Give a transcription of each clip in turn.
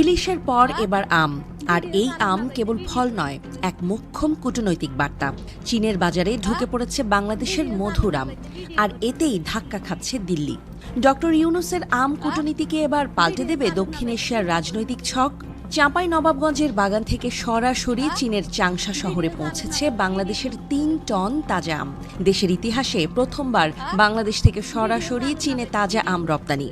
ইলিশের পর এবার আম। আর এই আম কেবল ফল নয়, এক মোক্ষম কূটনৈতিক বার্তা। চীনের বাজারে ঢুকে পড়েছে বাংলাদেশের মধুর আম। আর এতেই ধাক্কা খাচ্ছে দিল্লি। ডক্টর ইউনুসের আম কূটনীতিকে এবার পাল্টে দেবে দক্ষিণ এশিয়ার রাজনৈতিক ছক। চাঁপাই নবাবগঞ্জের বাগান থেকে সরাসরি চীনের চাংশা শহরে পৌঁছেছে বাংলাদেশের তিন টন তাজা আম। দেশের ইতিহাসে প্রথমবার বাংলাদেশ থেকে সরাসরি চীনে তাজা আম রপ্তানি।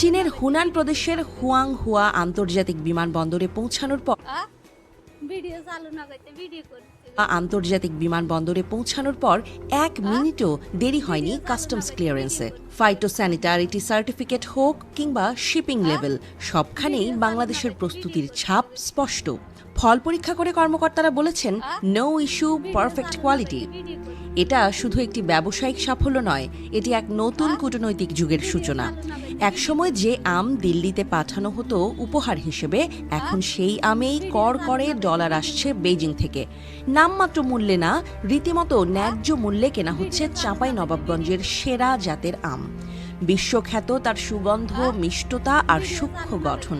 চীনের হুনান প্রদেশের হুয়াং হুয়া আন্তর্জাতিক বিমানবন্দরে পৌঁছানোর পর আন্তর্জাতিক বিমানবন্দরে পৌঁছানোর পর এক মিনিটও দেরি হয়নি কাস্টমস ক্লিয়ারেন্সে। ফাইটোস্যানিটারিটি সার্টিফিকেট হোক কিংবা শিপিং লেভেল সবখানেই বাংলাদেশের প্রস্তুতির ছাপ স্পষ্ট। ফল পরীক্ষা করে কর্মকর্তারা বলেছেন নো ইস্যু পারফেক্ট কোয়ালিটি এটা শুধু একটি ব্যবসায়িক সাফল্য নয়, এটি এক নতুন কূটনৈতিক যুগের সূচনা। একসময় যে আম দিল্লিতে পাঠানো হতো উপহার হিসেবে, এখন সেই আমেই কর করে ডলার আসছে বেজিং থেকে। নামমাত্র মূল্যে না, রীতিমতো ন্যায্য মূল্যে কেনা হচ্ছে চাঁপাই নবাবগঞ্জের সেরা জাতের আম। বিশ্বখ্যাত তার সুগন্ধ, মিষ্টতা আর সূক্ষ্ম গঠন।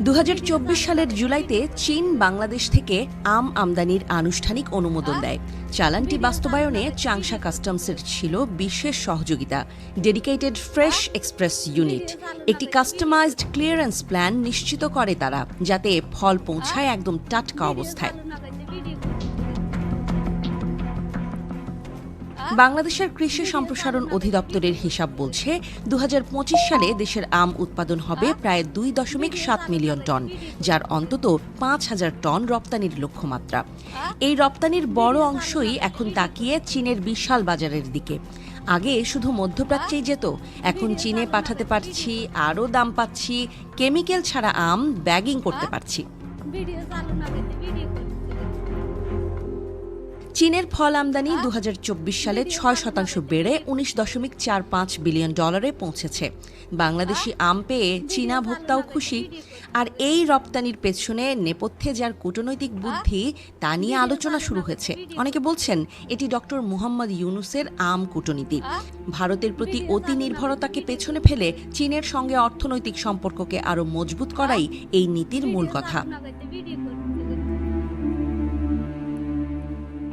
দু হাজার চব্বিশ সালের জুলাইতে চীন বাংলাদেশ থেকে আম আমদানির আনুষ্ঠানিক অনুমোদন দেয়। চালানটি বাস্তবায়নে চাংশা কাস্টমসের ছিল বিশেষ সহযোগিতা। Dedicated fresh express unit. একটি কাস্টমাইজড ক্লিয়ারেন্স প্ল্যান নিশ্চিত করে তারা, যাতে ফল পৌঁছায় একদম টাটকা অবস্থায়। বাংলাদেশের কৃষি সম্প্রসারণ অধিদপ্তরের হিসাব বলছে দু হাজার পঁচিশ সালে দেশের আম উৎপাদন হবে প্রায় দুই দশমিক সাত মিলিয়ন টন, যার অন্তত পাঁচ হাজার টন রপ্তানির লক্ষ্যমাত্রা। এই রপ্তানির বড় অংশই এখন তাকিয়ে চীনের বিশাল বাজারের দিকে। আগে শুধু মধ্যপ্রাচ্যেই যেত, এখন চীনে পাঠাতে পারছি, আরও দাম পাচ্ছি, কেমিক্যাল ছাড়া আম ব্যাগিং করতে পারছি। চীনের ফল আমদানি দু হাজার চব্বিশ সালে ছয় শতাংশ বেড়ে উনিশ দশমিক চার পাঁচ বিলিয়ন ডলারে পৌঁছেছে। বাংলাদেশি আম পেয়ে চীনা ভোক্তাও খুশি। আর এই রপ্তানির পেছনে নেপথ্যে যার কূটনৈতিক বুদ্ধি, তা নিয়ে আলোচনা শুরু হয়েছে। অনেকে বলছেন, এটি ডক্টর মুহাম্মদ ইউনুসের আম কূটনীতি। ভারতের প্রতি অতি নির্ভরতাকে পেছনে ফেলে চীনের সঙ্গে অর্থনৈতিক সম্পর্ককে আরও মজবুত করাই এই নীতির মূল কথা।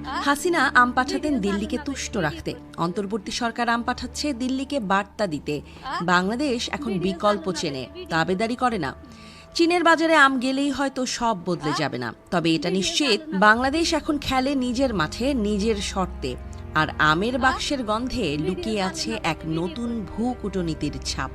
হাসিনা আম পাঠাতেন দিল্লিকে তুষ্ট রাখতে। অন্তর্বর্তী সরকার আম পাঠাচ্ছে দিল্লিকে বার্তা দিতে। বাংলাদেশ এখন বিকল্প চেনে দাবেদারি করে না। চীনের বাজারে আম গেলেই হয়তো সব বদলে যাবে না। তবে এটা নিশ্চিত, বাংলাদেশ এখন খেলে নিজের মাঠে, নিজের শর্তে। আর আমের বাক্সের গন্ধে লুকিয়ে আছে এক নতুন ভূ কূটনীতির ছাপ।